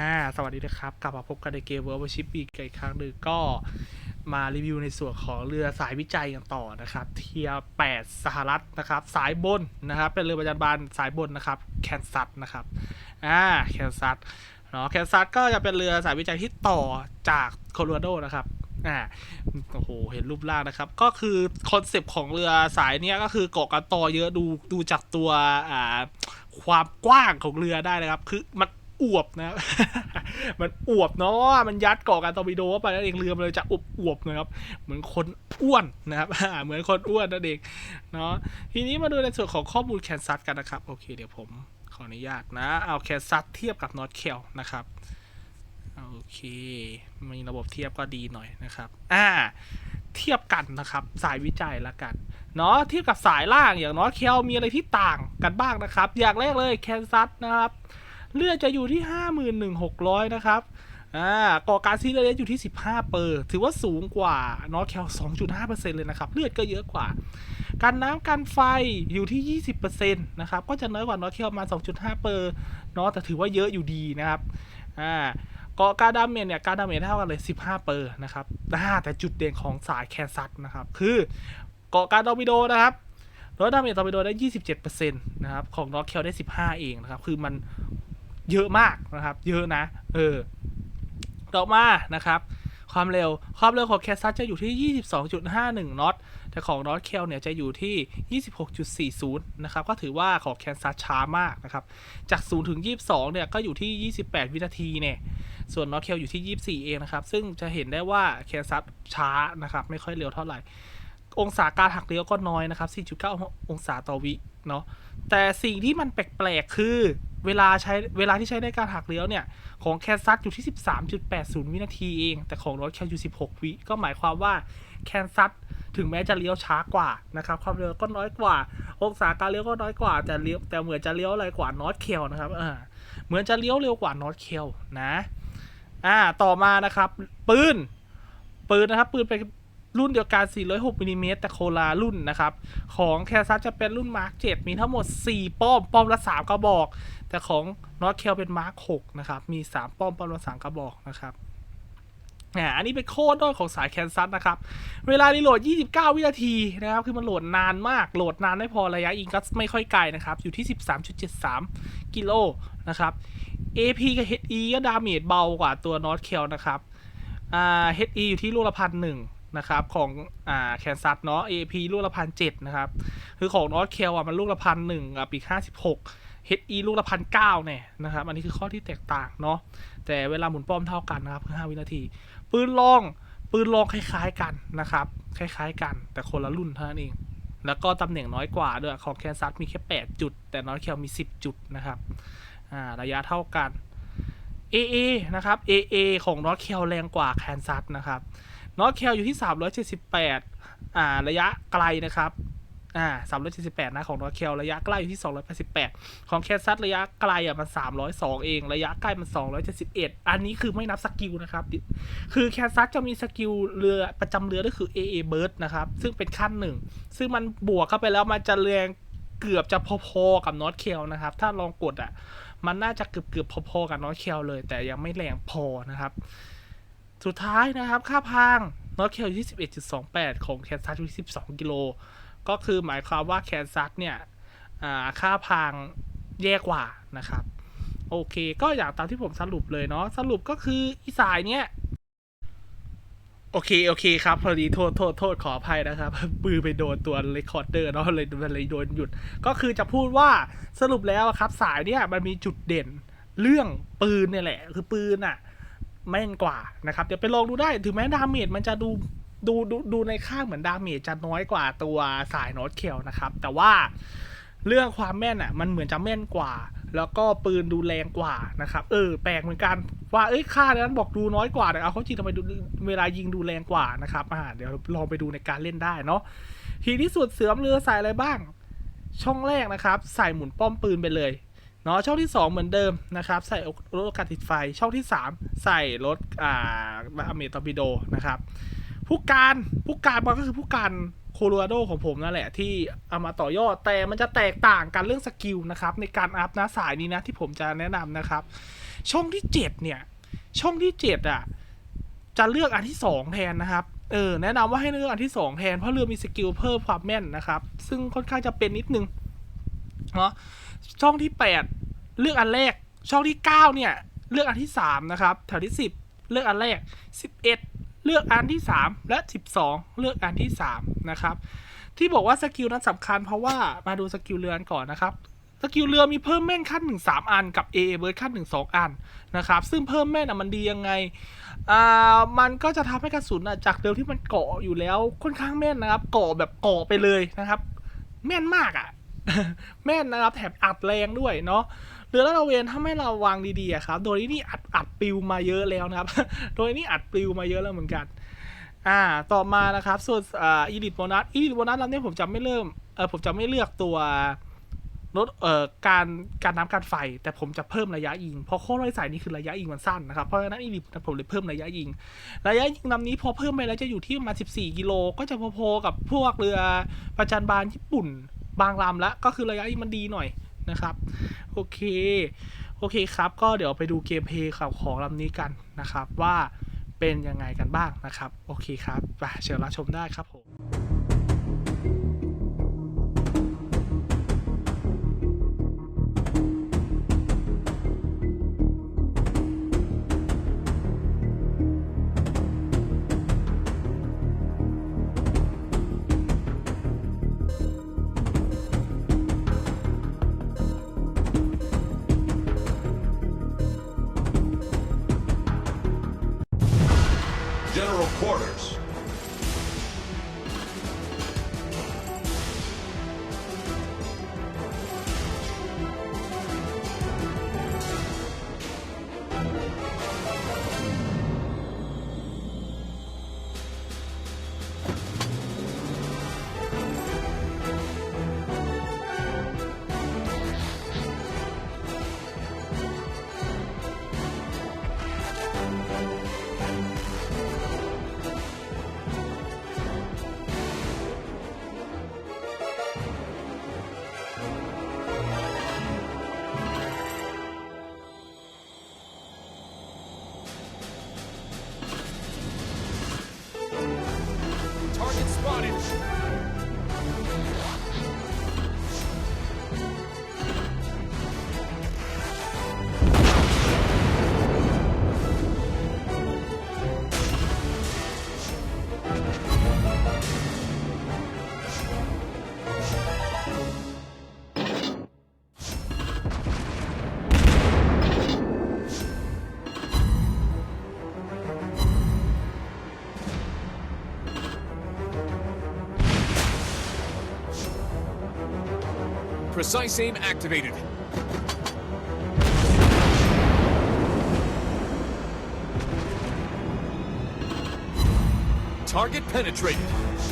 อ่าสวัสดีนะครับ กลับมาพบกันในเกม World Ship อีกอีกครั้งหนึ่งก็มารีวิวในส่วนของเรือสายวิจัยกันต่อนะครับ เทียร์8สหรัฐนะครับ สายบนนะครับ เป็นเรือประจันบานสายบนนะครับแคนซัสนะครับอ่าแคนซัสเนาะแคนซัสก็จะเป็นเรือสายวิจัยที่ต่อจากโคโลราโดนะครับอ่าโอ้โหเห็นรูปร่างนะครับ ก็คือคอนเซปต์ของเรือสายเนี้ยก็คือเกาะกันต่อเยอะดูดูจากตัวอ่าความกว้างของเรือได้นะครับ คือมัน อวบนะครับ มันอวบเนาะมันยัดเกาะกันตอร์ปิโดเข้าไปนั่นเองเรือมันเลยจะอวบอวบนะครับ เหมือนคนอ้วนนะครับ เหมือนคนอ้วนนั่นเองเนาะ ทีนี้มาดูในส่วนของข้อมูลแคนซัสกันนะครับ โอเค เดี๋ยวผมขออนุญาตนะ เอาแคนซัสเทียบกับนอตเคลนะครับ โอเค มีระบบเทียบก็ดีหน่อยนะครับ อ่า เทียบกันนะครับ สายวิจัยละกันเนาะเทียบกับสายล่างอย่างนอตเคลมีอะไรที่ต่างกันบ้างนะครับ อย่างแรกเลยแคนซัสนะครับ เลือดจะอยู่ที่ 51,600 นะครับอ่าก่อการซีเรียสอยู่ที่ 15 เปอร์ ถือว่าสูงกว่านอร์แคล 2.5%เลยนะครับ เลือดก็เยอะกว่า การน้ำกันไฟอยู่ที่ 20%นะครับ ก็จะน้อยกว่านอร์แคลมา 2.5 เปอร์นาะแต่ถือว่าเยอะอยู่ดีนะครับอ่าเกาะการดาเมจเนี่ย การดาเมจเท่ากันเลย 15 เปอร์นะครับอ่าแต่จุดเด่นของสายแคนซัสนะครับ คือเกาะการดอมิโดนะครับลดดาเมจตอร์ปิโดได้ 27%นะครับ ของน็อกเคลได้ 15 เองนะครับ คือมัน เยอะมากนะครับ เยอะนะ เออต่อมานะครับ ความเร็ว ความเร็วของแคสซัสจะอยู่ที่ 22.51 น็อต แต่ของน็อตเคลเนี่ยจะอยู่ที่ 26.40 นะครับ ก็ถือว่าของแคนซัสช้ามากนะครับ จาก 0 ถึง 22 เนี่ย ก็อยู่ที่ 28 วินาทีเนี่ย ส่วนน็อตเคลอยู่ที่ 24 เองนะครับ ซึ่งจะเห็นได้ว่าแคนซัสช้านะครับ ไม่ค่อยเร็วเท่าไหร่ องศาการหักเลี้ยวก็น้อยนะครับ 4.9 องศาต่อวิ เนาะ แต่สิ่งที่มันแปลกๆ คือ เวลาใช้เวลาที่ใช้ในการหักเลี้ยวเนี่ย ของแคนซัสอยู่ที่ 13.80 วินาทีเอง แต่ของรถแคลอยู่ 16 วิก็หมายความว่าแคนซัสถึงแม้จะเลี้ยวช้ากว่านะครับความเร็วก็น้อยกว่าองศาการเลี้ยวก็น้อยกว่าแต่เลี้ยวแต่เหมือนจะเลี้ยวอะไรกว่านอตเคลนะครับอ่าเหมือนจะเลี้ยวเร็วกว่านอตเคลนะอ่าต่อมานะครับ ปืนปืนนะครับปืนเป็น รุ่นเดียวกัน 406มิลลิเมตรแต่โคลารุ่นนะครับ ของแคซัสจะเป็นรุ่นมาร์ค7มีทั้งหมด 4 ป้อม ป้อมละ 3 กระบอก แต่ของนอตเคลเป็นมาร์ค6นะครับ มี 3 ป้อม ป้อมละ 3 กระบอกนะครับอ่าอันนี้เป็นโคตรด้อยของสายแคนซัสนะครับ เวลารีโหลด 29 วินาทีนะครับ คือมันโหลดนานมาก โหลดนานไม่พอระยะยิงก็ไม่ค่อยไกลนะครับ อยู่ที่ 13.73 กิโลนะครับ AP กับ HE ก็ดาเมจเบากว่าตัวนอตเคลนะครับ อ่า HE อยู่ที่ลูกละพันหนึ่ง นะครับของอ่าแคนซัสเนาะ AP ลูกละพันเจ็ดนะครับ คือของนอตเคลอะมันลูกละพันหนึ่งอะปีห้าสิบหก HE ลูกละพันเก้าเนี่ยนะครับ อันนี้คือข้อที่แตกต่างเนาะแต่เวลาหมุนป้อมเท่ากันนะครับคือห้าวินาที ปืนลองปืนลองคล้ายๆกันนะครับ คล้ายๆกัน แต่คนละรุ่นเท่านั้นเองแล้วก็ตำแหน่งน้อยกว่าด้วยของแคนซัสมีแค่ 8 จุด แต่นอตเคลมี 10 จุดนะครับอ่าระยะเท่ากัน AA นะครับ AA ของนอตเคลแรงกว่าแคนซัสนะครับ นอตเคลอยู่ที่ 378 อ่า ระยะไกลนะครับ อ่า 378 นะ ของนอตเคลระยะใกล้อยู่ที่ 288 ของแคนซัสระยะไกลอะมัน 302 เอง ระยะใกล้มัน 271 อันนี้คือไม่นับสกิลนะครับ คือแคนซัสจะมีสกิลเรือประจำเรือก็คือ AA Bird นะครับ ซึ่งเป็นขั้นหนึ่ง ซึ่งมันบวกเข้าไปแล้วมันจะแรงเกือบจะพอๆกับนอตเคลนะครับ ถ้าลองกดอะ มันน่าจะเกือบๆพอๆกับนอตเคลเลย แต่ยังไม่แรงพอนะครับ สุดท้ายนะครับค่าพางนอตเคลอยู่ที่11.28ของแคนซัสอยู่ที่12กิโล ก็คือหมายความว่าแคนซัสเนี่ยอ่าค่าพางแย่กว่านะครับ โอเค ก็อย่างตามที่ผมสรุปเลยเนาะสรุปก็คืออีสายเนี้ยโอเค โอเคครับ พอดีโทษโทษโทษขออภัยนะครับปือไปโดนตัวเรคคอร์เดอร์เนาะเลยมันเลยโดนหยุด ก็คือจะพูดว่าสรุปแล้วครับ สายเนี่ยมันมีจุดเด่นเรื่องปืนเนี่ยแหละ คือปืนอะ แม่นกว่านะครับ เดี๋ยวไปลองดูได้ ถึงแม้ดาเมจมันจะดูดูดูดูในข้างเหมือนดาเมจจะน้อยกว่าตัวสายโนตเคลนะครับ แต่ว่าเรื่องความแม่นอะมันเหมือนจะแม่นกว่า แล้วก็ปืนดูแรงกว่านะครับ เออแปลกเหมือนกันว่าเอ้ยค่านั้นบอกดูน้อยกว่าแต่เอาเขาจริงทำไมดูเวลายิงดูแรงกว่านะครับอ่าเดี๋ยวลองไปดูในการเล่นได้เนาะทีที่สุดเสือมเรือใส่อะไรบ้าง ช่องแรกนะครับ ใส่หมุนป้อมปืนไปเลย เนาะช่องที่ 2 เหมือนเดิมนะครับใส่รถโอกาสติดไฟช่องที่ 3 ใส่รถอ่าอเมตอร์ปิโดนะครับผู้การผู้การมันก็คือผู้การโคโลราโดของผมนั่นแหละที่เอามาต่อยอดแต่มันจะแตกต่างกันเรื่องสกิลนะครับในการอัพนะสายนี้นะที่ผมจะแนะนำนะครับ ช่องที่ 7 เนี่ย ช่องที่ 7 อะ จะเลือกอันที่ 2 แทนนะครับเออแนะนำว่าให้เลือกอันที่ 2 แทนเพราะเรือมีสกิลเพิ่มความแม่นนะครับ ซึ่งค่อนข้างจะเป็นนิดนึงเนาะ ช่องที่8เลือกอันแรก ช่องที่9เนี่ย เลือกอันที่3นะครับ แถวที่10เลือกอันแรก11เอ็ดเลือกอันที่3และ12เลือกอันที่3นะครับ ที่บอกว่าสกิลนั้นสำคัญเพราะว่ามาดูสกิลเรือนก่อนนะครับสกิลเรือมีเพิ่มแม่นขั้น1 3 อันกับ AA เบิร์ดขั้น 1 2 อันนะครับ ซึ่งเพิ่มแม่นอะมันดียังไง อ่า มันก็จะทำให้กระสุนอะจากเดิมที่มันเกาะอยู่แล้วค่อนข้างแม่นนะครับ เกาะแบบเกาะไปเลยนะครับ แม่นมากอะ แม่นนะครับแถมอัดแรงด้วยเนาะเรือลาดตระเวนถ้าไม่ระวังดีๆครับ โดยที่นี่อัดอัดปลิวมาเยอะแล้วนะครับ โดยนี่อัดปลิวมาเยอะแล้วเหมือนกัน อ่า ต่อมานะครับส่วนอ่าอีดิทโบนัสอีดิทโบนัสลำนี้ผมจะไม่เริ่มเออผมจะไม่เลือกตัวลดเอ่อการการน้ำการไฟ แต่ผมจะเพิ่มระยะยิง เพราะข้อร้อยสายนี้คือระยะยิงมันสั้นนะครับ เพราะฉะนั้นอีดิทผมเลยเพิ่มระยะยิง ระยะยิงลำนี้พอเพิ่มไปแล้วจะอยู่ที่ประมาณ 14 กิโล ก็จะพอๆกับพวกเรือประจันบานญี่ปุ่น บางลำแล้วก็คือระยะที่มันดีหน่อยนะครับ โอเค โอเคครับ ก็เดี๋ยวไปดูเกมเพย์ของของลำนี้กันนะครับ ว่าเป็นยังไงกันบ้างนะครับ โอเคครับไปเชิญรับชมได้ครับผม Precise aim activated. Target penetrated.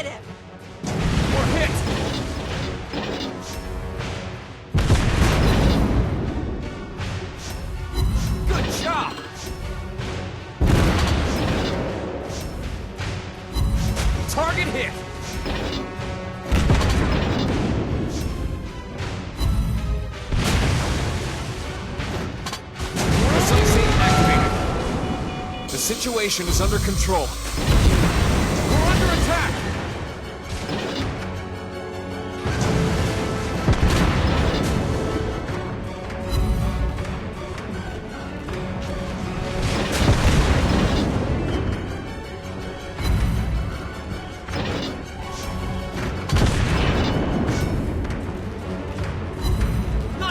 Affirmative! We're hit! Good job! Target hit! The situation is under control.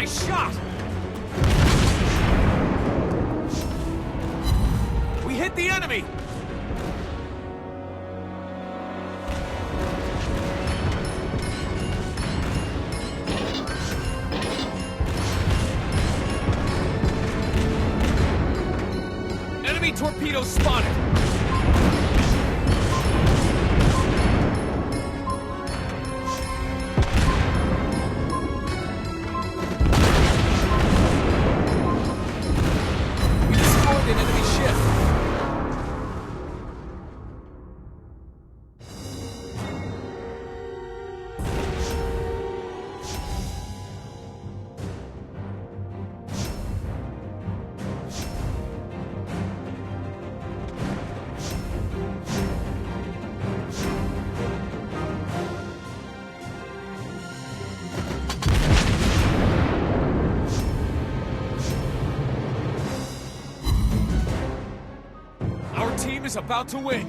shot! We hit the enemy! Is about to win!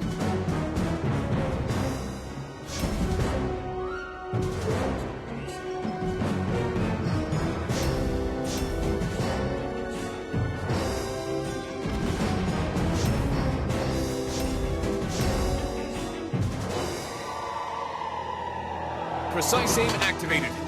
Precise aim activated.